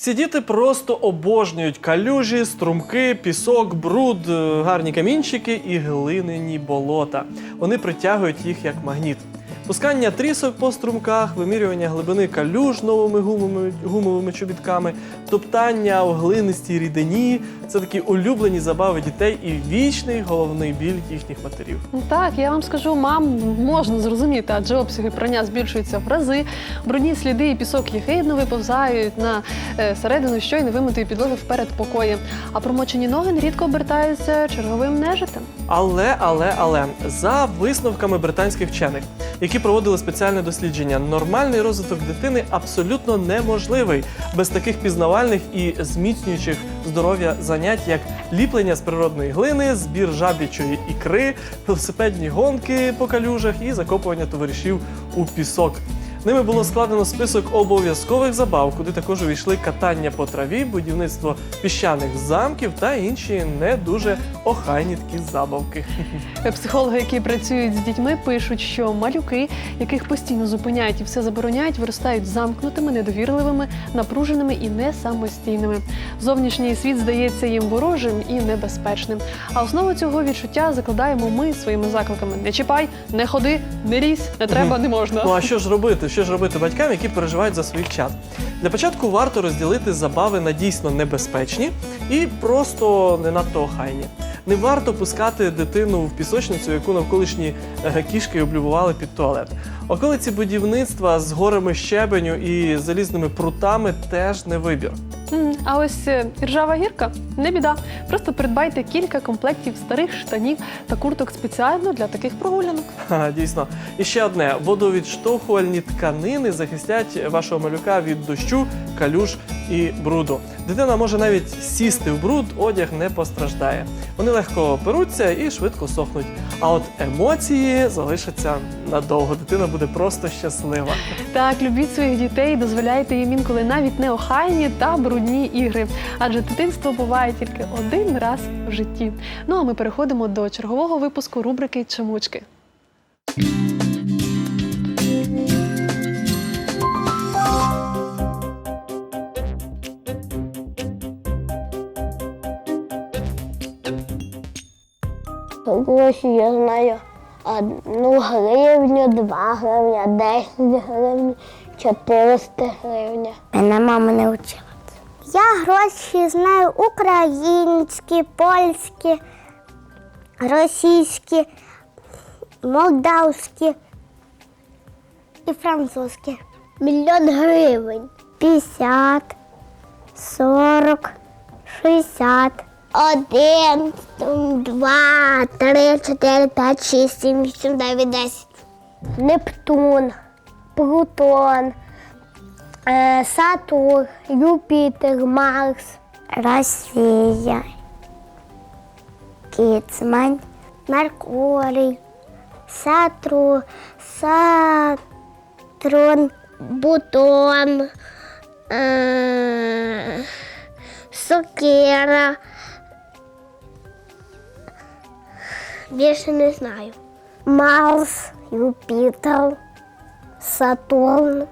Ці діти просто обожнюють калюжі, струмки, пісок, бруд, е, гарні камінчики і глинені болота. Вони притягують їх як магніт. Пускання трісок по струмках, вимірювання глибини калюж новими гумовими, гумовими чобітками, топтання у глинистій рідині це такі улюблені забави дітей і вічний головний біль їхніх матерів. Ну Так, я вам скажу, мам можна зрозуміти, адже обсяги прання збільшуються в рази. Брудні сліди і пісок єхидно виповзають на е, середину щойно вимитої підлоги в передпокої. А промочені ноги нерідко обертаються черговим нежитем. Але, але, але за висновками британських вчених, які проводили спеціальне дослідження, нормальний розвиток дитини абсолютно неможливий без таких пізнавальних і зміцнюючих здоров'я занять, як ліплення з природної глини, збір жабічої ікри, велосипедні гонки по калюжах і закопування товаришів у пісок. Ними було складено список обов'язкових забав, куди також увійшли катання по траві, будівництво піщаних замків та інші не дуже охайні такі забавки. Психологи, які працюють з дітьми, пишуть, що малюки, яких постійно зупиняють і все забороняють, виростають замкнутими, недовірливими, напруженими і не самостійними. Зовнішній світ здається їм ворожим і небезпечним. А основу цього відчуття закладаємо ми своїми закликами: не чіпай, не ходи, не лізь, не треба, не можна. Ну а що ж робити? Що ж робити батькам, які переживають за своїх чад? Для початку варто розділити забави на дійсно небезпечні і просто не надто охайні. Не варто пускати дитину в пісочницю, яку навколишні е, кішки облюбували під туалет. Околиці будівництва з горами щебеню і залізними прутами теж не вибір. А ось е, ржава гірка не біда. Просто придбайте кілька комплектів старих штанів та курток спеціально для таких прогулянок. Ха, Дійсно. І ще одне: водовідштовхувальні тканини захистять вашого малюка від дощу, калюж і бруду. Дитина може навіть сісти в бруд, одяг не постраждає. Вони легко перуться і швидко сохнуть. А от емоції залишаться надовго. Дитина буде просто щаслива. Так, любіть своїх дітей, дозволяйте їм інколи навіть неохайні та брудні ігри. Адже дитинство буває тільки один раз в житті. Ну а ми переходимо до чергового випуску рубрики Чомучки. Гроші я знаю одну гривню, два гривня, десять гривень, 400 гривня. Мене мама не вчила. Я гроші знаю українські, польські, російські, молдавські і французькі. Мільйон гривень. 50, 40, 60. Один, два, три, чотири, п'ять, шість, сім, вісім, дев'ять, десять. Нептун, Плутон, е, Сатурн, Юпітер, Марс, Росія, Кіцмань, Меркурій, Сатру, Сатрон, Бутон, е, Більше не знаю. Марс, Юпітер, Сатурн.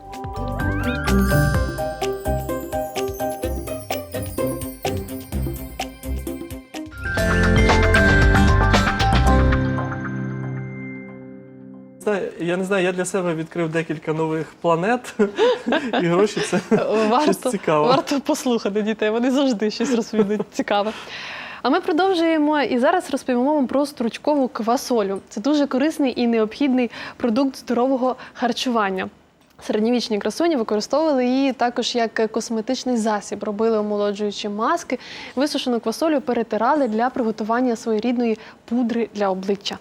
Я не знаю, я для себе відкрив декілька нових планет, і гроші це Варто, щось цікаве. варто послухати дітей, вони завжди щось розповідають цікаве. А ми продовжуємо і зараз розповімо вам про стручкову квасолю. Це дуже корисний і необхідний продукт здорового харчування. Середньовічні красуні використовували її також як косметичний засіб, робили омолоджуючі маски, висушену квасолю перетирали для приготування своєрідної пудри для обличчя.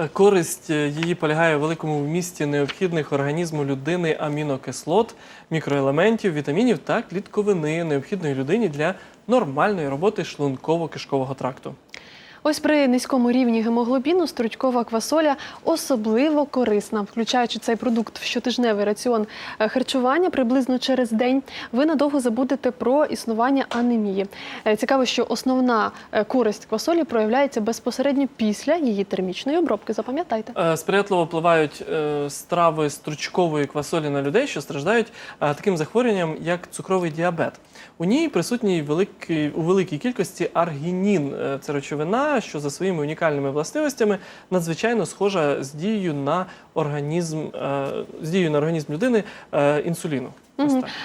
Е, Користь е, її полягає в великому вмісті необхідних організму людини амінокислот, мікроелементів, вітамінів та клітковини, необхідної людині для нормальної роботи шлунково-кишкового тракту. Ось при низькому рівні гемоглобіну стручкова квасоля особливо корисна. Включаючи цей продукт в щотижневий раціон е, харчування приблизно через день, ви надовго забудете про існування анемії. Е, Цікаво, що основна е, користь квасолі проявляється безпосередньо після її термічної обробки. Запам'ятайте. Сприятливо впливають страви стручкової квасолі на людей, що страждають таким захворюванням, як цукровий діабет. У ній присутній великий, у великій кількості аргінін. Це речовина, що за своїми унікальними властивостями надзвичайно схожа з дією на організм, е, з дією на організм людини е, інсуліну.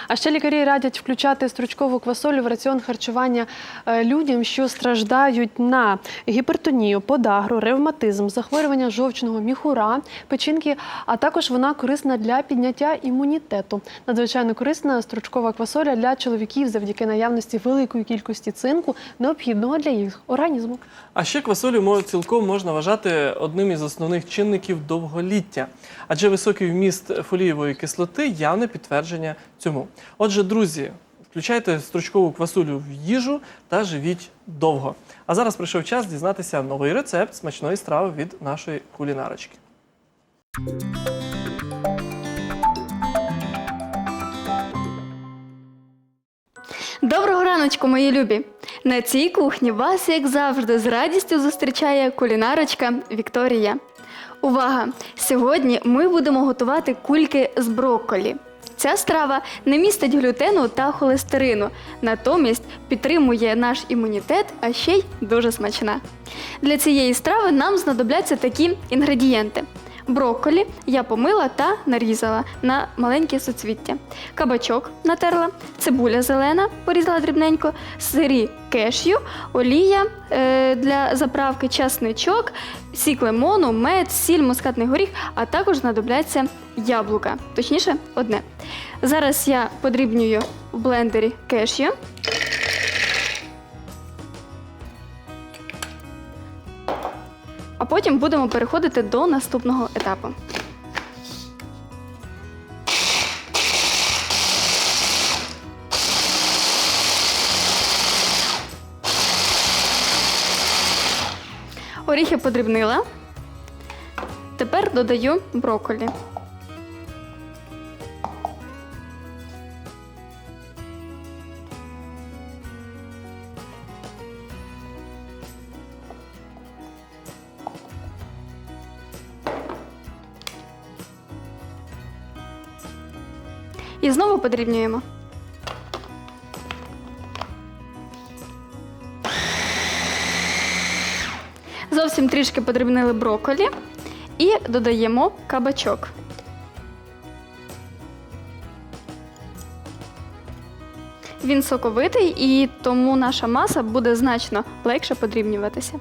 А ще лікарі радять включати стручкову квасолю в раціон харчування е, людям, що страждають на гіпертонію, подагру, ревматизм, захворювання жовчного міхура, печінки, а також вона корисна для підняття імунітету. Надзвичайно корисна стручкова квасоля для чоловіків завдяки наявності великої кількості цинку, необхідного для їх організму. А ще квасолю цілком можна вважати одним із основних чинників довголіття, адже високий вміст фолієвої кислоти явне підтвердження цьому. Отже, друзі, включайте стручкову квасолю в їжу та живіть довго. А зараз прийшов час дізнатися новий рецепт смачної страви від нашої кулінарочки. Доброго раночку, мої любі! На цій кухні вас, як завжди, з радістю зустрічає кулінарочка Вікторія. Увага! Сьогодні ми будемо готувати кульки з брокколі. Ця страва не містить глютену та холестерину, натомість підтримує наш імунітет, а ще й дуже смачна. Для цієї страви нам знадобляться такі інгредієнти: брокколі я помила та нарізала на маленькі суцвіття, кабачок натерла, цибуля зелена, порізала дрібненько, сирі кешю, олія е, для заправки, часничок, сік лимону, мед, сіль, мускатний горіх, а також знадобляться яблука, точніше, одне. Зараз я подрібнюю в блендері кешю. Потім будемо переходити до наступного етапу. Оріхи подрібнила. Тепер додаю брокколі. І знову подрібнюємо. Зовсім трішки подрібнили брокколі і додаємо кабачок. Він соковитий і тому наша маса буде значно легше подрібнюватися.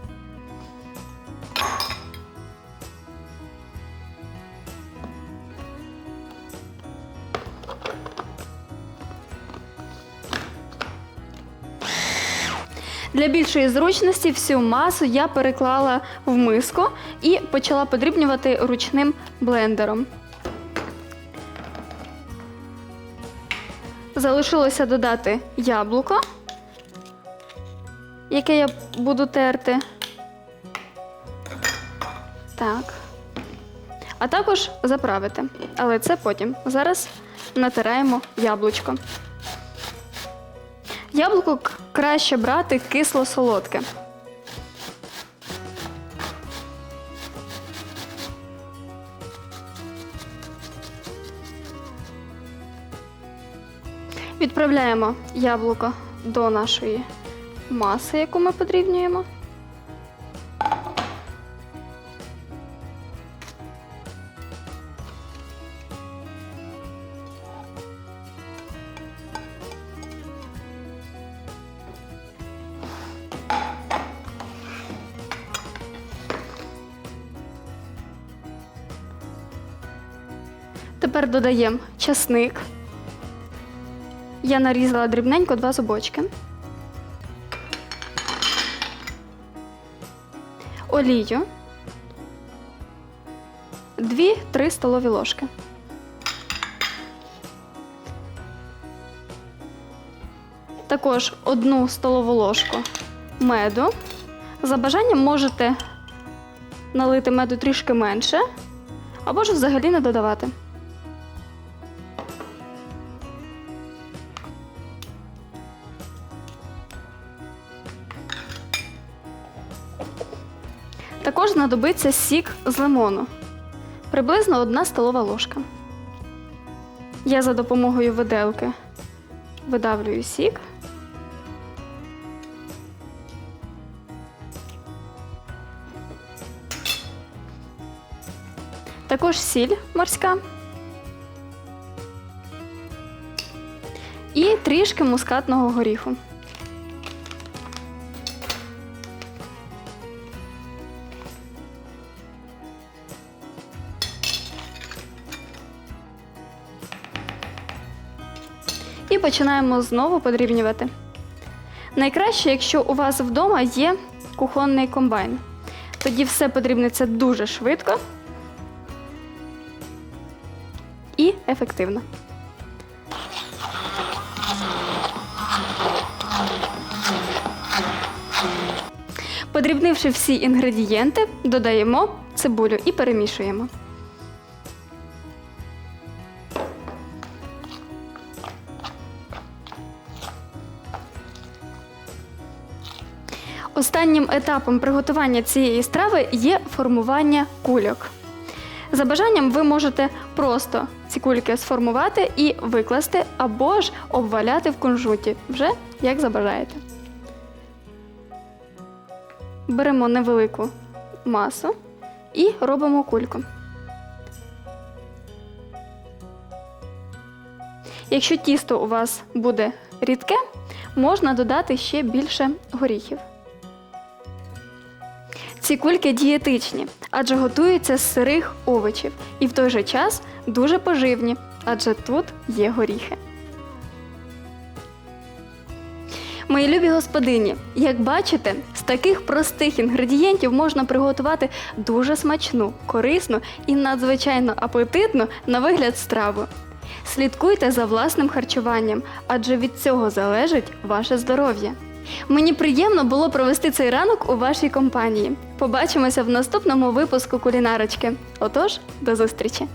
Для більшої зручності всю масу я переклала в миску і почала подрібнювати ручним блендером. Залишилося додати яблуко, яке я буду терти. Так. А також заправити. Але це потім. Зараз натираємо яблучко. Яблуко краще брати кисло-солодке. Відправляємо яблуко до нашої маси, яку ми подрібнюємо. Тепер додаємо часник. Я нарізала дрібненько два зубочки. Олію. 2-3 столові ложки. Також одну столову ложку меду. За бажанням можете налити меду трішки менше, або ж взагалі не додавати. Знадобиться сік з лимону. Приблизно 1 столова ложка. Я за допомогою виделки видавлюю сік. Також сіль морська. І трішки мускатного горіху. Починаємо знову подрібнювати. Найкраще, якщо у вас вдома є кухонний комбайн. Тоді все подрібниться дуже швидко і ефективно. Подрібнивши всі інгредієнти, додаємо цибулю і перемішуємо. Останнім етапом приготування цієї страви є формування кульок. За бажанням ви можете просто ці кульки сформувати і викласти, або ж обваляти в кунжуті, вже як забажаєте. Беремо невелику масу і робимо кульку. Якщо тісто у вас буде рідке, можна додати ще більше горіхів. Ці кульки дієтичні, адже готуються з сирих овочів і в той же час дуже поживні, адже тут є горіхи. Мої любі господині, як бачите, з таких простих інгредієнтів можна приготувати дуже смачну, корисну і надзвичайно апетитну на вигляд страву. Слідкуйте за власним харчуванням, адже від цього залежить ваше здоров'я. Мені приємно було провести цей ранок у вашій компанії. Побачимося в наступному випуску кулінарочки. Отож, до зустрічі!